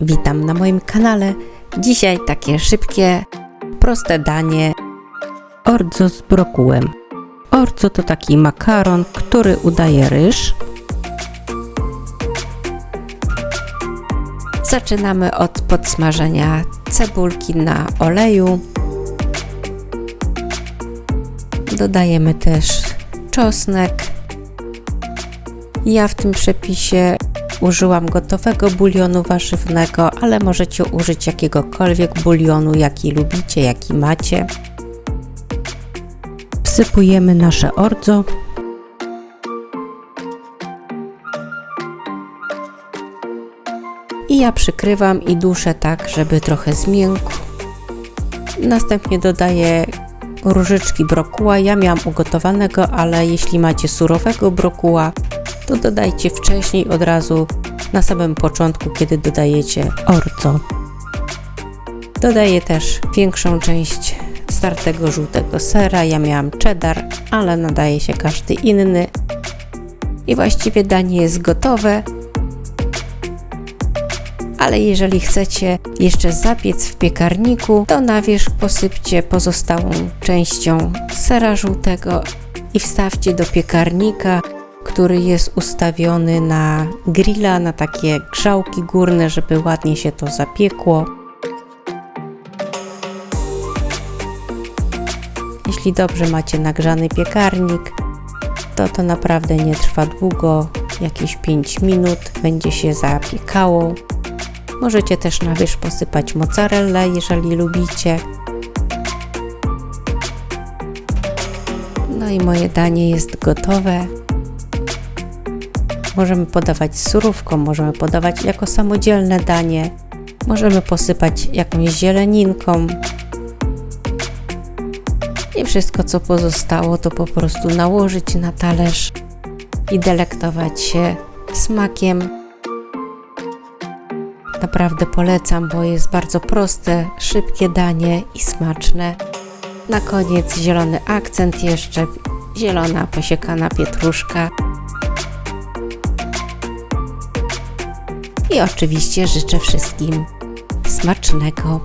Witam na moim kanale. Dzisiaj takie szybkie, proste danie orzo z brokułem. Orzo to taki makaron, który udaje ryż. Zaczynamy od podsmażenia cebulki na oleju. Dodajemy też czosnek. Ja w tym przepisie użyłam gotowego bulionu warzywnego, ale możecie użyć jakiegokolwiek bulionu, jaki lubicie, jaki macie. Wsypujemy nasze orzo. I ja przykrywam i duszę tak, żeby trochę zmiękł. Następnie dodaję różyczki brokuła. Ja miałam ugotowanego, ale jeśli macie surowego brokuła, to dodajcie wcześniej od razu na samym początku, kiedy dodajecie orzo. Dodaję też większą część startego żółtego sera. Ja miałam cheddar, ale nadaje się każdy inny. I właściwie danie jest gotowe. Ale jeżeli chcecie jeszcze zapiec w piekarniku, to na wierzch posypcie pozostałą częścią sera żółtego i wstawcie do piekarnika, który jest ustawiony na grilla, na takie grzałki górne, żeby ładnie się to zapiekło. Jeśli dobrze macie nagrzany piekarnik, to to naprawdę nie trwa długo, jakieś 5 minut będzie się zapiekało. Możecie też na wierzch posypać mozzarellę, jeżeli lubicie. No i moje danie jest gotowe. Możemy podawać z surówką, możemy podawać jako samodzielne danie. Możemy posypać jakąś zieleninką. I wszystko, co pozostało, to po prostu nałożyć na talerz i delektować się smakiem. Naprawdę polecam, bo jest bardzo proste, szybkie danie i smaczne. Na koniec zielony akcent jeszcze, zielona posiekana pietruszka. I oczywiście życzę wszystkim smacznego.